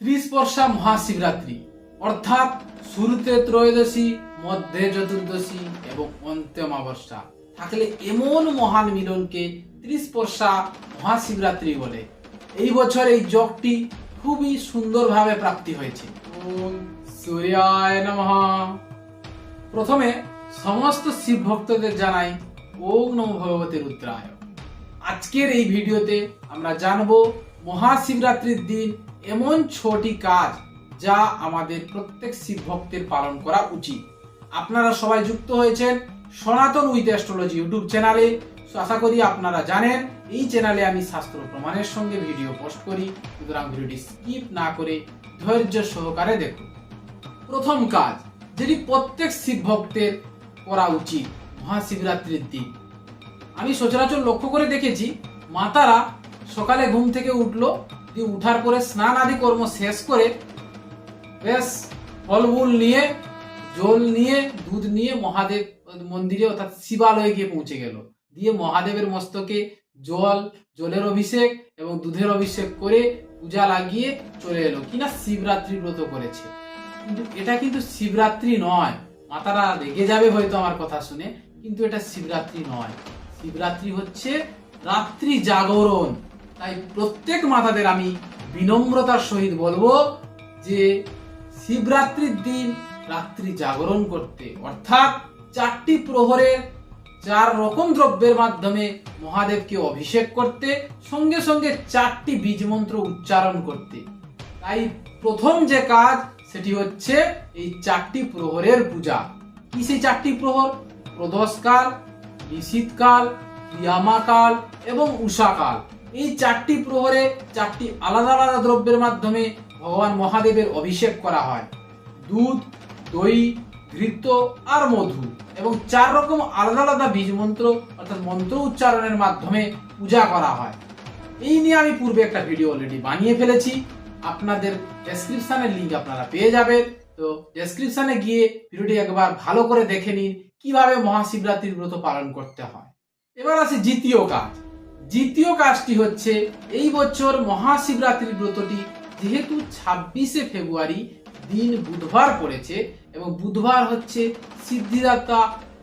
ত্রিশ বর্ষা মহাশিবরাত্রি। অর্থাৎ শুরুতে ত্রয়োদশী, মধ্যে চতুর্দশী এবং অন্তে অমাবস্যা থাকলে এমন মহান মিলনকে ত্রিশ বর্ষা মহাশিবরাত্রি বলে। এই বছর এই যোগটি খুবই সুন্দরভাবে প্রাপ্তি হয়েছে। সূর্যায় নমঃ। প্রথমে সমস্ত শিব ভক্তদের জানাই ওম নম ভগবতী রুদ্রায়। আজকের এই ভিডিওতে আমরা জানব মহাশিবরাত্রির দিন এমন ছটি কাজ যা আমাদের প্রত্যেক শিব ভক্তের পালন করা উচিত। আপনারা সবাই যুক্ত হয়েছেন সনাতন উইথ অ্যাস্ট্রোলজি ইউটিউব চ্যানেলে। আশা করি আপনারা জানেন, এই চ্যানেলে আমি শাস্ত্র প্রমাণের সঙ্গে ভিডিও পোস্ট করি। সুতরাং ভিডিওটি স্কিপ না করে ধৈর্য সহকারে দেখুন। প্রথম কাজ, যেটি প্রত্যেক শিব ভক্তের করা উচিত, মহাশিবরাত্রির দিন। আমি সচরাচর লক্ষ্য করে দেখেছি, মাতারা সকালে ঘুম থেকে উঠল দিয়ে উঠার পরে স্নান আদি কর্ম শেষ করে বেশ ফলমূল নিয়ে, জল নিয়ে, দুধ নিয়ে মহাদেব মন্দিরে অর্থাৎ শিবালয়ে গিয়ে পৌঁছে গেল। দিয়ে মহাদেবের মস্তকে জল, জলের অভিষেক এবং দুধের অভিষেক করে পূজা লাগিয়ে চলে এলো। কিনা শিবরাত্রি ব্রত করেছে। কিন্তু এটা কিন্তু শিবরাত্রি নয়। মাতারা রেগে যাবে হয়তো আমার কথা শুনে, কিন্তু এটা শিবরাত্রি নয়। শিবরাত্রি হচ্ছে রাত্রি জাগরণ। তাই প্রত্যেক মাতাদের আমি বিনম্রতার সহিত বলব যে শিবরাত্রির দিন রাত্রি জাগরণ করতে, অর্থাৎ চারটি প্রহরের চার রকম দ্রব্যের মাধ্যমে মহাদেবকে অভিষেক করতে, সঙ্গে সঙ্গে চারটি বীজ মন্ত্র উচ্চারণ করতে। তাই প্রথম যে কাজ, সেটি হচ্ছে এই চারটি প্রহরের পূজা। কি সেই চারটি প্রহর? প্রদোষকাল নিশীতকাল ইয়ামাকাল এবং উষাকাল এই চারটি প্রহরে চারটি আলাদা আলাদা দ্রব্যের মাধ্যমে ভগবান মহাদেবের অভিষেক করা হয়। দুধ, দই ঘৃত আর মধু এবং চার রকম আলাদা আলাদা বীজ মন্ত্র অর্থাৎ মন্ত্র উচ্চারণের মাধ্যমে পূজা করা হয়। এই নিয়ে আমি পূর্বে একটা ভিডিও অলরেডি বানিয়ে ফেলেছি। আপনাদের ডেসক্রিপশনের লিঙ্ক আপনারা পেয়ে যাবেন। তো ডেসক্রিপশনে গিয়ে ভিডিওটি একবার ভালো করে দেখে নিন, কীভাবে মহাশিবরাত্রির ব্রত পালন করতে হয়। এবার আসি দ্বিতীয় কাজ। দ্বিতীয় কাজটি হচ্ছে এই বছর মহাশিবরাত্রির ব্রতটি যেহেতু ছাব্বিশে ফেব্রুয়ারি দিন বুধবার পড়েছে এবং বুধবার হচ্ছে সিদ্ধিদাতা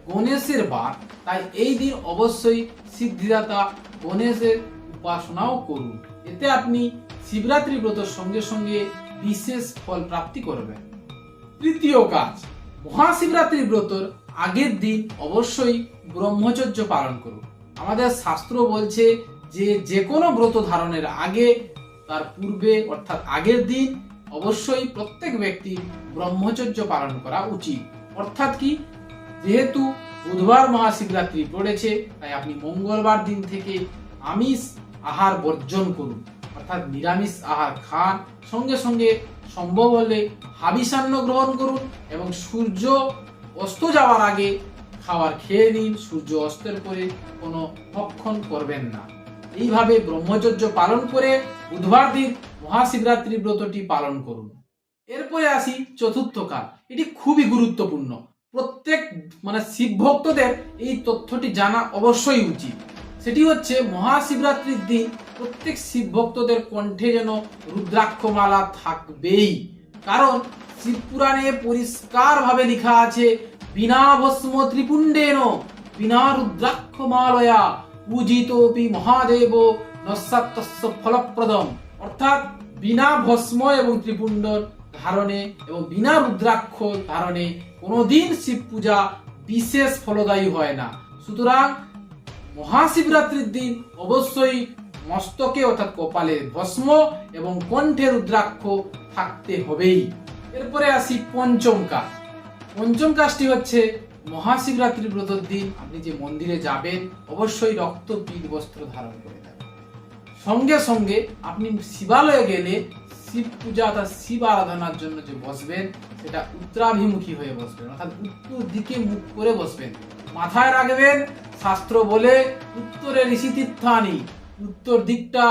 গণেশের বার, তাই এই দিন অবশ্যই সিদ্ধিদাতা গণেশের উপাসনাও করুন। এতে আপনি শিবরাত্রি ব্রতর সঙ্গে সঙ্গে বিশেষ ফল প্রাপ্তি করবেন। তৃতীয় কাজ, মহাশিবরাত্রি ব্রতর আগের দিন অবশ্যই ব্রহ্মচর্য পালন করুন। আমাদের শাস্ত্র বলছে যে যে কোনো ব্রত ধারণের আগে, তার পূর্বে অর্থাৎ আগের দিন অবশ্যই প্রত্যেক ব্যক্তি ব্রহ্মচর্য পালন করা উচিত। অর্থাৎ কি? যেহেতু বুধবার মহাশিবরাত্রি পড়েছে, তাই আপনি মঙ্গলবার দিন থেকে আমিষ আহার বর্জন করুন। অর্থাৎ নিরামিষ আহার খান। সঙ্গে সঙ্গে সম্ভব হলে হাবিসান্ন গ্রহণ করুন এবং সূর্য অস্ত যাওয়ার আগে খাবার খেয়ে নিন, সূর্য অস্তের পরে কোনো ভক্ষণ করবেন না। এইভাবে ব্রহ্মচর্য পালন করে বুধবার দিন মহাশিবরাত্রি ব্রতটি পালন করুন। এরপরে আসি চতুর্থ কাল। এটি খুবই গুরুত্বপূর্ণ। প্রত্যেক মানে শিব ভক্তদের এই তথ্যটি জানা অবশ্যই উচিত। সেটি হচ্ছে মহাশিবরাত্রির দিন প্রত্যেক শিব ভক্তদের কণ্ঠে যেন রুদ্রাক্ষমালা থাকবেই। কারণ শিব পুরাণে পরিষ্কারভাবে লেখা আছে বিনা ভস্ম ত্রিপুণ্ডেন বিনা রুদ্রাক্ষমালয়া পূজিতোপি মহাদেব নস্যাত্তস্য ফলপ্রদম অর্থাৎ বিনা ভস্ম এবং ত্রিপুণ্ডন ধারণে এবং বিনা রুদ্রাক্ষ ধারণে কোনোদিন শিব পূজা বিশেষ ফলদায়ী হয় না সুতরাং মহাশিবরাত্রির দিন অবশ্যই মস্তকে অর্থাৎ কপালে ভস্ম এবং কণ্ঠে রুদ্রাক্ষ থাকতে হবেই। এরপরে আসি পঞ্চম কাজ। পঞ্চম কাজটি হচ্ছে মহাশিবরাত্রি ব্রতর দিন। আপনি যে মন্দিরে যাবেন, অবশ্যই রক্ত পীত বস্ত্র ধারণ করে যাবেন সঙ্গে সঙ্গে আপনি শিবালয়ে গেলে শিব পূজা অর্থাৎ শিব আরাধনার জন্য যে বসবেন, সেটা উত্তরাভিমুখী হয়ে বসবেন। অর্থাৎ উত্তর দিকে মুখ করে বসবেন। মাথায় রাখবেন শাস্ত্র বলে, উত্তরে ঋষি তীর্থানি উত্তর দিকটা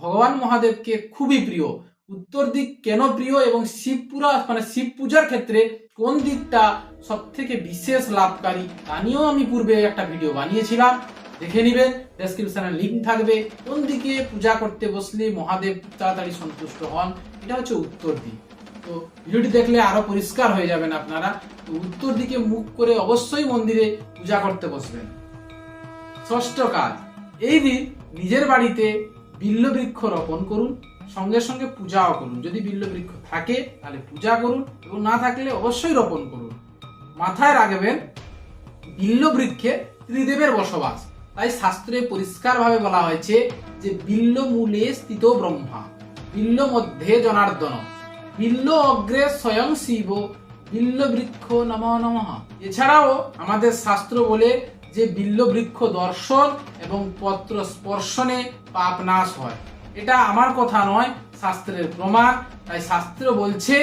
ভগবান মহাদেবকে খুবই প্রিয়। উত্তর দিক কেন প্রিয় এবং শিব পুরা মানে শিব পূজার ক্ষেত্রে কোন দিকটা সব থেকে বিশেষ লাভকারী, তা নিয়েও আমি পূর্বে একটা ভিডিও বানিয়েছিলাম। দেখে নিবেন ডেসক্রিপশনে লিঙ্ক থাকবে। কোন দিকে পূজা করতে বসলে মহাদেব তাড়াতাড়ি সন্তুষ্ট হন, এটা হচ্ছে উত্তর দিক। তো ভিডিওটি দেখলে আরও পরিষ্কার হয়ে যাবেন আপনারা। তো উত্তর দিকে মুখ করে অবশ্যই মন্দিরে পূজা করতে বসবেন। ষষ্ঠ কাজ, এই দিন নিজের বাড়িতে বিল্ল বৃক্ষ রোপণ করুন। সঙ্গে সঙ্গে পূজাও করুন। যদি বিল্ল বৃক্ষ থাকে, তাহলে পূজা করুন এবং না থাকলে অবশ্যই রোপণ করুন। মাথায় রাখবেন বিল্ল বৃক্ষে ত্রিদেবের বসবাস। তাই শাস্ত্রে পরিষ্কারভাবে বলা হয়েছে যে বিল্ল মূলে স্থিত ব্রহ্মা বিল্ল মধ্যে জনার্দন। বিল্ল অগ্রে স্বয়ং শিব বিল্ল বৃক্ষ নম নমঃ। এছাড়াও আমাদের শাস্ত্র বলে যে বিল্ল বৃক্ষ দর্শন এবং পত্র স্পর্শনে পাপ নাশ হয়। এটা আমার কথা নয়, শাস্ত্রের প্রমাণ। তাই শাস্ত্র বলছে,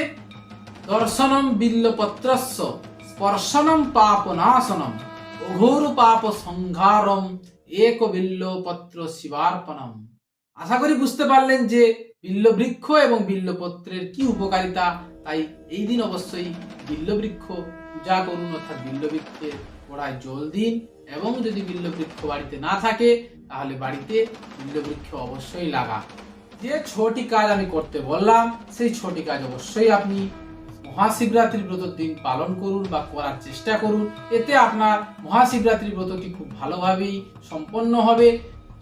দর্শনম বিল্লপত্রস্য, স্পর্শনম পাপ নাশনম অঘোর পাপ সংহারম, এক বিল্লপত্র শিবার্পণম। আশা করি বুঝতে পারলেন যে বিল্লবৃক্ষ এবং বিল্লপত্রের কি উপকারিতা। তাই এই দিন অবশ্যই বিল্লবৃক্ষ পূজা করুন, অর্থাৎ বিল্লবৃক্ষের গোড়ায় জল দিন। এবং যদি বিল্লবৃক্ষ বাড়িতে না থাকে তাহলে বাড়িতে বিল্লবৃক্ষ অবশ্যই লাগা। যে ছটি কাজ আমি করতে বললাম, সেই ছটি কাজ অবশ্যই আপনি মহাশিবরাত্রি ব্রতর দিন পালন করুন বা করার চেষ্টা করুন। এতে আপনার মহাশিবরাত্রি ব্রতটি খুব ভালোভাবেই সম্পন্ন হবে।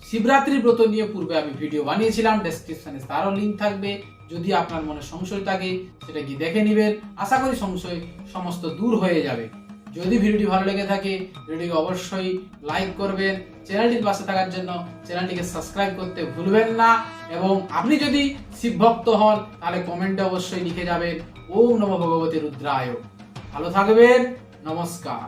শিবরাত্রি ব্রত নিয়ে পূর্বে আমি ভিডিও বানিয়েছিলাম ডেসক্রিপশনে তারও লিঙ্ক থাকবে। যদি আপনার মনে সংশয় থাকে, সেটা কি দেখে নেবেন। আশা করি সংশয় সমস্ত দূর হয়ে যাবে। যদি ভিডিওটি ভালো লেগে থাকে, ভিডিওটিকে অবশ্যই লাইক করবেন, চ্যানেলটির পাশে থাকার জন্য চ্যানেলটিকে সাবস্ক্রাইব করতে ভুলবেন না, এবং আপনি যদি শিব ভক্ত হন, তাহলে কমেন্টে অবশ্যই লিখে যাবেন, ওম নম ভগবতী রুদ্রায়। ভালো থাকবেন, নমস্কার।